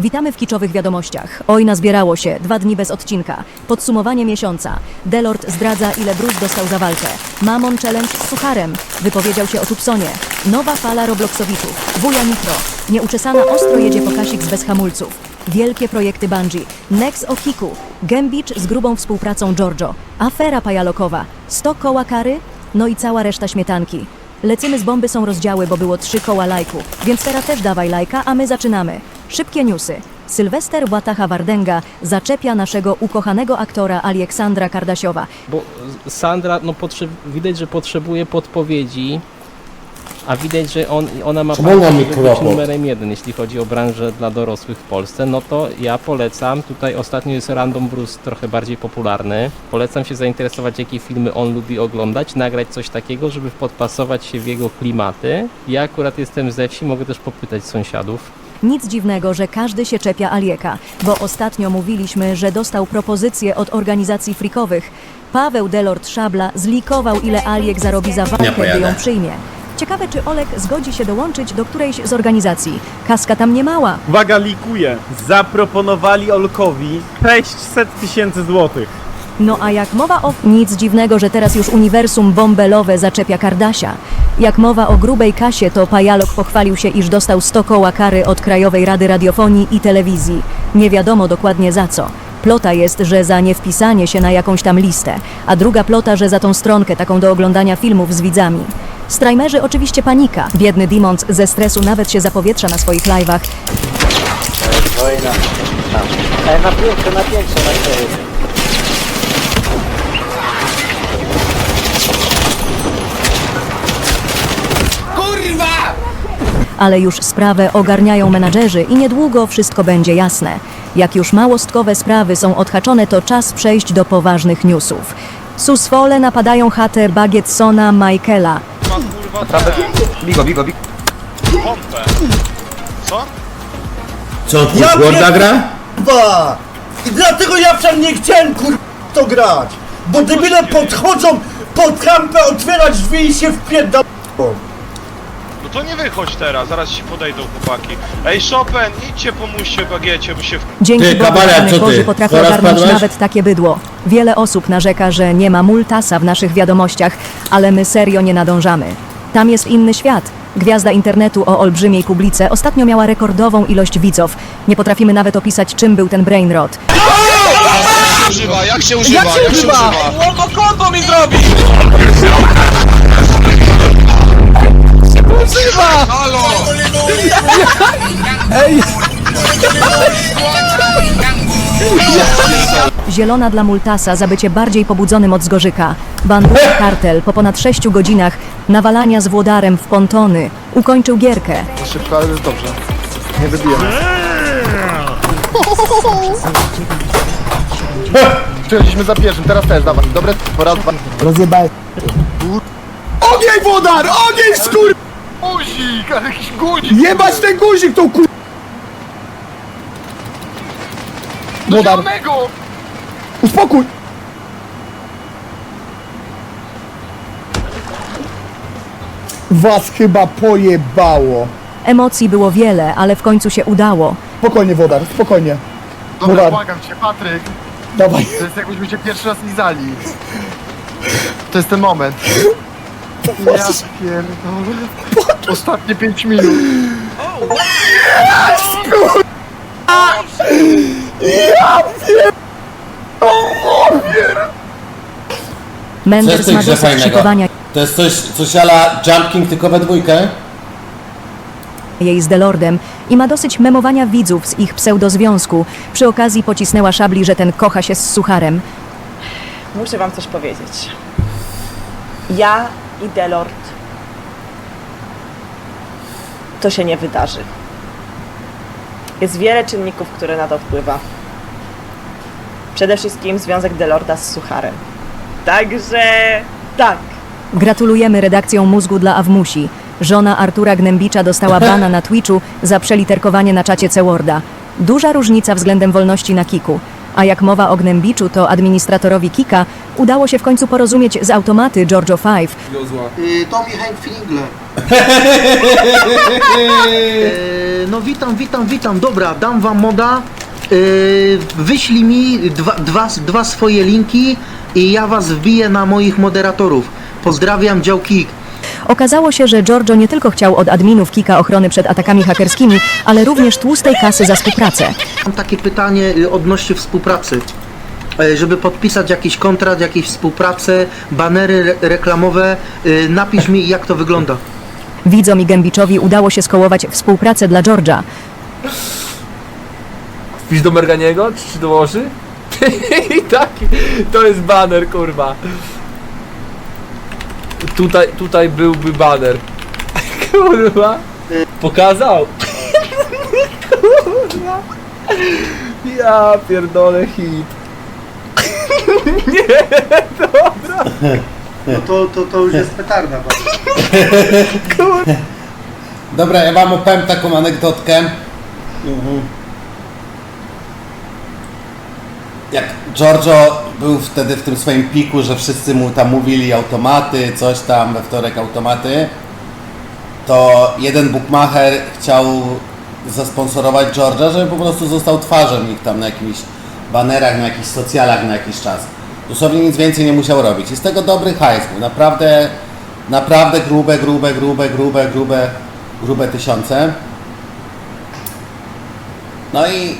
Witamy w kiczowych wiadomościach. Oj, nazbierało się. Dwa dni bez odcinka. Podsumowanie miesiąca. Delord zdradza, ile brud dostał za walkę. Mamon Challenge z sucharem. Wypowiedział się o Tupsonie. Nowa fala Robloxowiczów. Wuja Nitro. Nieuczesana ostro jedzie po Kasix bez hamulców. Wielkie projekty Bungie. Nex o Kiku. Gembicz z grubą współpracą Giorgio. Afera pajalokowa. 100 koła kary? No i cała reszta śmietanki. Lecymy z bomby są rozdziały, bo było trzy koła lajku, więc teraz też dawaj lajka, a my zaczynamy. Szybkie newsy. Sylwester Łatacha Wardenga zaczepia naszego ukochanego aktora Aleksandra Kardasiowa. Bo Sandra, no potrze- widać, że potrzebuje podpowiedzi, a widać, że on, ona ma Czemu być numerem jeden, jeśli chodzi o branżę dla dorosłych w Polsce, no to ja polecam, tutaj ostatnio jest Random Bruce trochę bardziej popularny, polecam się zainteresować, jakie filmy on lubi oglądać, nagrać coś takiego, żeby podpasować się w jego klimaty. Ja akurat jestem ze wsi, mogę też popytać sąsiadów. Nic dziwnego, że każdy się czepia Alieka, bo ostatnio mówiliśmy, że dostał propozycję od organizacji frikowych. Paweł Delord Szabla zlikował, ile Aliek zarobi za walkę, gdy ją przyjmie. Ciekawe, czy Olek zgodzi się dołączyć do którejś z organizacji. Kaska tam nie mała. Uwaga, likuję. Zaproponowali Olkowi 600 tysięcy złotych. No a jak mowa o... Nic dziwnego, że teraz już uniwersum bombelowe zaczepia Kardasia. Jak mowa o grubej kasie, to Pajalok pochwalił się, iż dostał 100 koła kary od Krajowej Rady Radiofonii i Telewizji. Nie wiadomo dokładnie za co. Plota jest, że za niewpisanie się na jakąś tam listę, a druga plota, że za tą stronkę taką do oglądania filmów z widzami. Strajmerzy oczywiście panika. Biedny Demons ze stresu nawet się zapowietrza na swoich live'ach. Wojna. Tam. Na piętrze, na piętrze, na cztery. Ale już sprawę ogarniają menadżerzy i niedługo wszystko będzie jasne. Jak już małostkowe sprawy są odhaczone, to czas przejść do poważnych newsów. Susfole napadają chatę Bagietsona Michaela. Bigo, bigo, bigo. pompę. Co? Co on Ja Worda gra? Kurwa! I dlatego ja wcale nie chciałem kur... to grać! Bo debile podchodzą pod kampę otwierać drzwi i się wpierdalają! To nie wychodź teraz, zaraz ci podejdą chłopaki. Ej Chopin, idźcie pomóżcie bagiecie, bo się w... Dzięki Ty, Bogu, Kabaret, co ty? Boży potrafi Zaraz ogarnąć padłeś? nawet takie bydło. Wiele osób narzeka, że nie ma multasa w naszych wiadomościach, ale my serio nie nadążamy. Tam jest inny świat. Gwiazda internetu o olbrzymiej publice ostatnio miała rekordową ilość widzów. Nie potrafimy nawet opisać, czym był ten brainrot. używa, jak się używa, jak się używa? Zielona dla Multasa za bycie bardziej pobudzonym od Zgorzyka. Bandura Kartel po ponad 6 godzinach nawalania z Włodarem w pontony ukończył gierkę. Szybko, ale jest dobrze. Nie wybijemy. Przechodziliśmy za pierwszym, teraz też, dawaj. Dobre, po raz, dwa. Rozjebaj. Ogień wodar! Ogień skur... Guzik, ale jakiś guzik. Jebać ten guzik tą kur... Wodar, Zielonego! uspokój! Was chyba pojebało. Emocji było wiele, ale w końcu się udało. Spokojnie, Wodar, spokojnie. Dobra, Wodar. błagam cię, Patryk. Dawaj. To jest jakbyśmy cię pierwszy raz lizali. To jest ten moment. Ja pierdolę. Ostatnie 5 minut. Menders ma dosyć fajnego? szykowania To jest coś, coś ala Jumpking tylko we dwójkę? jej z Delordem i ma dosyć memowania widzów z ich pseudozwiązku. Przy okazji pocisnęła szabli, że ten kocha się z sucharem. Muszę wam coś powiedzieć. Ja i Delord to się nie wydarzy. Jest wiele czynników, które na to wpływa. Przede wszystkim związek Delorda z Sucharem. Także tak. Gratulujemy redakcją Mózgu dla Awmusi. Żona Artura Gnębicza dostała bana na Twitchu za przeliterkowanie na czacie Ceworda. Duża różnica względem wolności na Kiku. A jak mowa o Gnębiczu, to administratorowi Kika udało się w końcu porozumieć z automaty Giorgio Five. Tommy Hank Fingler. no witam, witam, witam. Dobra, dam wam moda. Yy, wyślij mi dwa, dwa, dwa swoje linki i ja was wbiję na moich moderatorów. Pozdrawiam, dział Kik. Okazało się, że Giorgio nie tylko chciał od adminów Kika ochrony przed atakami hakerskimi, ale również tłustej kasy za współpracę. Mam takie pytanie y, odnośnie współpracy. E, Żeby podpisać jakiś kontrakt, jakieś współpracę, banery re reklamowe, y, napisz mi jak to wygląda. Widzom i Gębiczowi udało się skołować współpracę dla Georgia. Wpisz do Merganiego? Czy dołoży? I taki, to jest baner, kurwa. Tutaj, tutaj byłby baner. Kurwa. Pokazał. Kurwa. Ja pierdolę hit. No to, to, to już jest petarda. Dobra, ja wam opowiem taką anegdotkę. Mhm. Jak Giorgio był wtedy w tym swoim piku, że wszyscy mu tam mówili automaty, coś tam, we wtorek automaty, to jeden bookmacher chciał zasponsorować Georgia, żeby po prostu został twarzą ich tam na jakichś banerach, na jakichś socjalach na jakiś czas. Dosłownie nic więcej nie musiał robić. I z tego dobry hajs. Naprawdę, naprawdę grube, grube, grube, grube, grube, grube tysiące. No i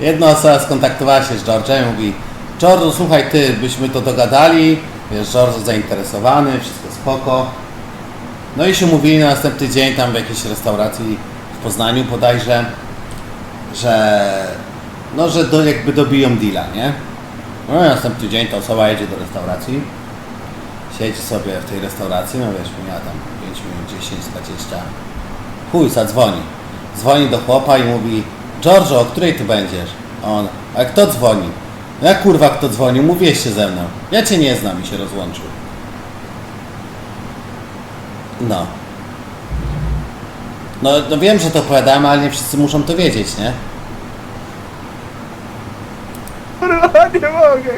jedna osoba skontaktowała się z George'em i mówi George, słuchaj ty, byśmy to dogadali, wiesz, George zainteresowany, wszystko spoko. No i się mówili na następny dzień tam w jakiejś restauracji w Poznaniu bodajże, że no, że do, jakby dobiją deala, nie? No i następny dzień ta osoba jedzie do restauracji, siedzi sobie w tej restauracji, no wiesz, miała tam 5 minut, 10, 20. Chuj, zadzwoni. Dzwoni do chłopa i mówi Giorgio, o której tu będziesz? On, a kto dzwoni? No jak kurwa kto dzwonił? Mówiłeś się ze mną. Ja cię nie znam i się rozłączył. No. No, no wiem, że to opowiadałem, ale nie wszyscy muszą to wiedzieć, nie? Kurwa, nie mogę.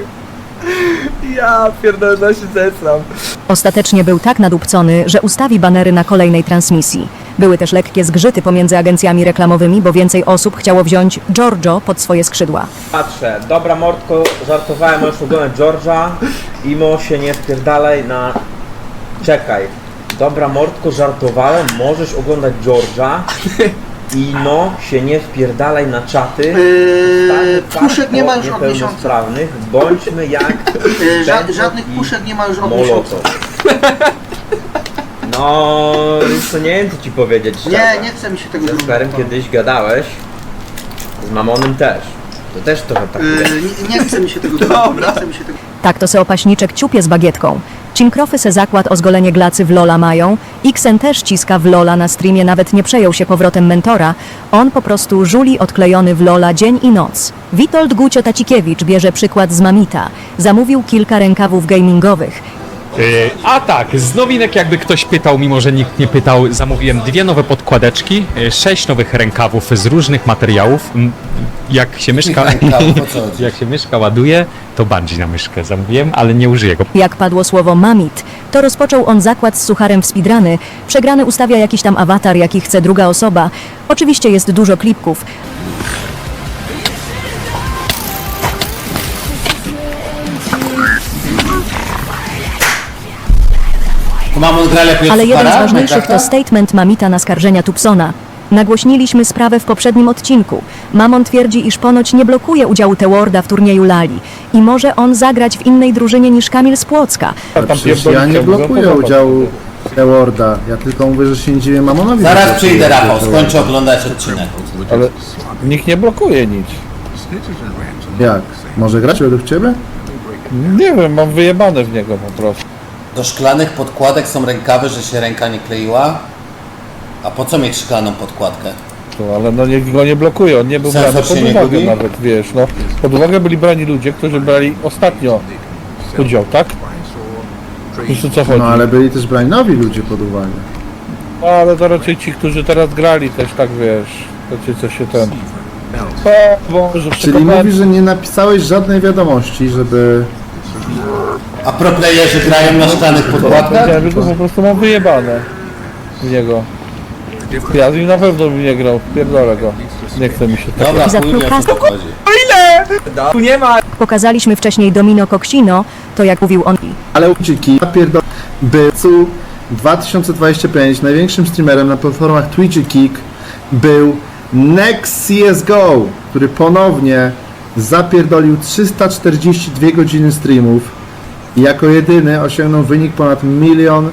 Ja pierdolę, się zesram. Ostatecznie był tak nadupcony, że ustawi banery na kolejnej transmisji. Były też lekkie zgrzyty pomiędzy agencjami reklamowymi, bo więcej osób chciało wziąć Giorgio pod swoje skrzydła. Patrzę, dobra Mordko, żartowałem, możesz oglądać George'a. Imo się nie wpierdalaj na... Czekaj. Dobra Mordko, żartowałem, możesz oglądać George'a. Ino się nie wpierdalaj na czaty. Stary puszek nie ma już od miesiąca. niepełnosprawnych. Bądźmy jak ża Benzo żadnych puszek nie ma już od miesiąca. Molotow. No, już to nie wiem co ci powiedzieć szczerze. Nie, nie chce mi się tego Ze zrobić. Sferem kiedyś gadałeś. Z Mamonem też. To też trochę tak Yy, nie, nie chce mi się tego zrobić. Nie chce mi się tego Tak to se opaśniczek ciupie z bagietką. Cinkrofy se zakład o zgolenie glacy w Lola mają. Xen też ciska w Lola na streamie, nawet nie przejął się powrotem mentora. On po prostu żuli odklejony w Lola dzień i noc. Witold Gucio Tacikiewicz bierze przykład z Mamita. Zamówił kilka rękawów gamingowych. Yy, A tak, z nowinek jakby ktoś pytał, mimo że nikt nie pytał, zamówiłem dwie nowe podkładeczki, yy, sześć nowych rękawów z różnych materiałów. Jak się myszka, rękawów, o co chodzi? jak się myszka ładuje, to bandzi na myszkę zamówiłem, ale nie użyję go. Jak padło słowo Mamit, to rozpoczął on zakład z sucharem w speedruny. Przegrany ustawia jakiś tam awatar, jaki chce druga osoba. Oczywiście jest dużo klipków, Ale jeden z ważniejszych to statement Mamita na skarżenia Tupsona. Nagłośniliśmy sprawę w poprzednim odcinku. Mamon twierdzi, iż ponoć nie blokuje udziału Teworda w turnieju Lali i może on zagrać w innej drużynie niż Kamil z Płocka. Przecież ja nie blokuję udziału Eworda. Ja tylko mówię, że się nie dziwię Mamonowi. Zaraz przyjdę, Rafał, skończę oglądać odcinek. Ale nikt nie blokuje nic. Jak? Może grać według ciebie? Nie wiem, mam wyjebane w niego po prostu. Do szklanych podkładek są rękawy, że się ręka nie kleiła? A po co mieć szklaną podkładkę? To, ale no nikt go nie blokuje, on nie był Sensor brany pod się nie uwagę gubi? nawet, wiesz, no. Pod uwagę byli brani ludzie, którzy brali ostatnio udział, tak? Wiesz o co chodzi? No ale byli też brani nowi ludzie pod uwagę. No, ale to raczej ci, którzy teraz grali też tak, wiesz, to ci co się ten... O Boże, Czyli przekopałem- mówisz, że nie napisałeś żadnej wiadomości, żeby... A proplayerzy grają na szklanych podkładkach? Że go po prostu mam wyjebane w niego. Ja z nim na pewno bym nie grał, pierdolę go. Nie chce mi się tak. Dobra, I za chuj wie o co tu chodzi. Tu nie ma! Pokazaliśmy wcześniej Domino Coccino, to jak mówił on. Ale uczyki, ja pierdolę, był 2025 największym streamerem na platformach Twitch i Kick był Next CSGO, który ponownie zapierdolił 342 godziny streamów jako jedyny osiągnął wynik ponad milion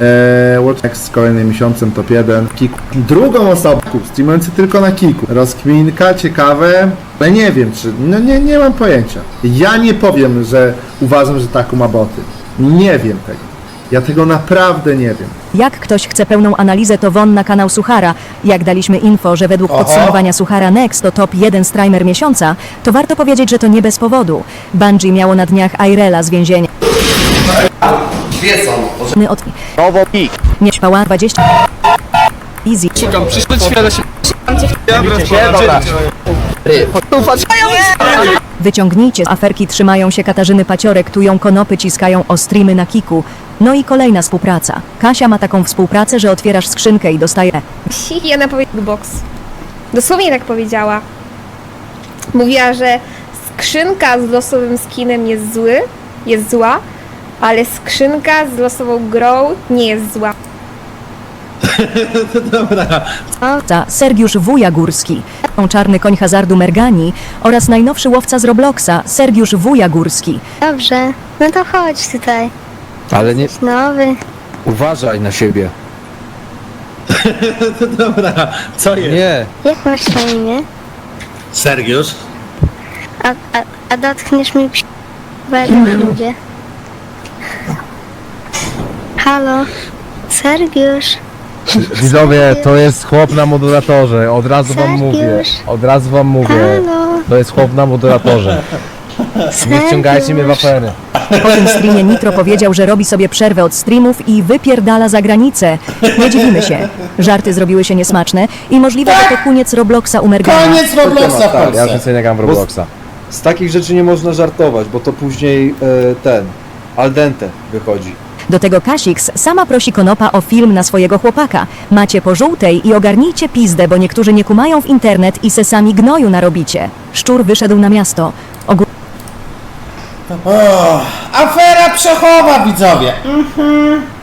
e, watch z kolejnym miesiącem top 1 w Kiku. Drugą osobą, streamujący tylko na Kiku. Rozkminka, ciekawe, ale nie wiem czy, no nie, nie mam pojęcia. Ja nie powiem, że uważam, że Taku ma boty. Nie wiem tego. Ja tego naprawdę nie wiem. Jak ktoś chce pełną analizę, to won na kanał Suchara. Jak daliśmy info, że według Oho. podsumowania Suchara Next to top 1 streamer miesiąca, to warto powiedzieć, że to nie bez powodu. Bungie miało na dniach Airela z więzienia. Wiedzą, od... Nie spała 20... Easy. Szukam, przyszedł świata się... Wyciągnijcie z aferki, trzymają się Katarzyny Paciorek, tują konopy, ciskają o streamy na kiku. No i kolejna współpraca. Kasia ma taką współpracę, że otwierasz skrzynkę i dostaje I ona powiedziała box. Dosłownie tak powiedziała. Mówiła, że skrzynka z losowym skinem jest zły, jest zła, ale skrzynka z losową grą nie jest zła. za Sergiusz Wujagórski, czarny koń hazardu Mergani oraz najnowszy łowca z Robloxa, Sergiusz Wujagórski. Dobrze, no to chodź tutaj. Ale nie... Nowy. Uważaj na siebie. Co jest? Nie. Jak masz na imię? Sergiusz? A, a, a dotkniesz mi psi... Lubię. Halo? Sergiusz? Widzowie, to jest chłop na modulatorze, od razu wam mówię. Od razu wam mówię. Halo? To jest chłop na modulatorze. Nie wciągajcie mnie w afery. Po tym streamie Nitro powiedział, że robi sobie przerwę od streamów i wypierdala za granicę. Nie dziwimy się. Żarty zrobiły się niesmaczne i możliwe, że to koniec Robloxa u Mergana. Koniec Robloxa w Ja już Polsce. nie gram w Robloxa. Z takich rzeczy nie można żartować, bo to później e, ten, al dente wychodzi. Do tego Kasix sama prosi Konopa o film na swojego chłopaka. Macie po żółtej i ogarnijcie pizdę, bo niektórzy nie kumają w internet i se sami gnoju narobicie. Szczur wyszedł na miasto. Ogólnie O, afera przechowa, widzowie. Mhm.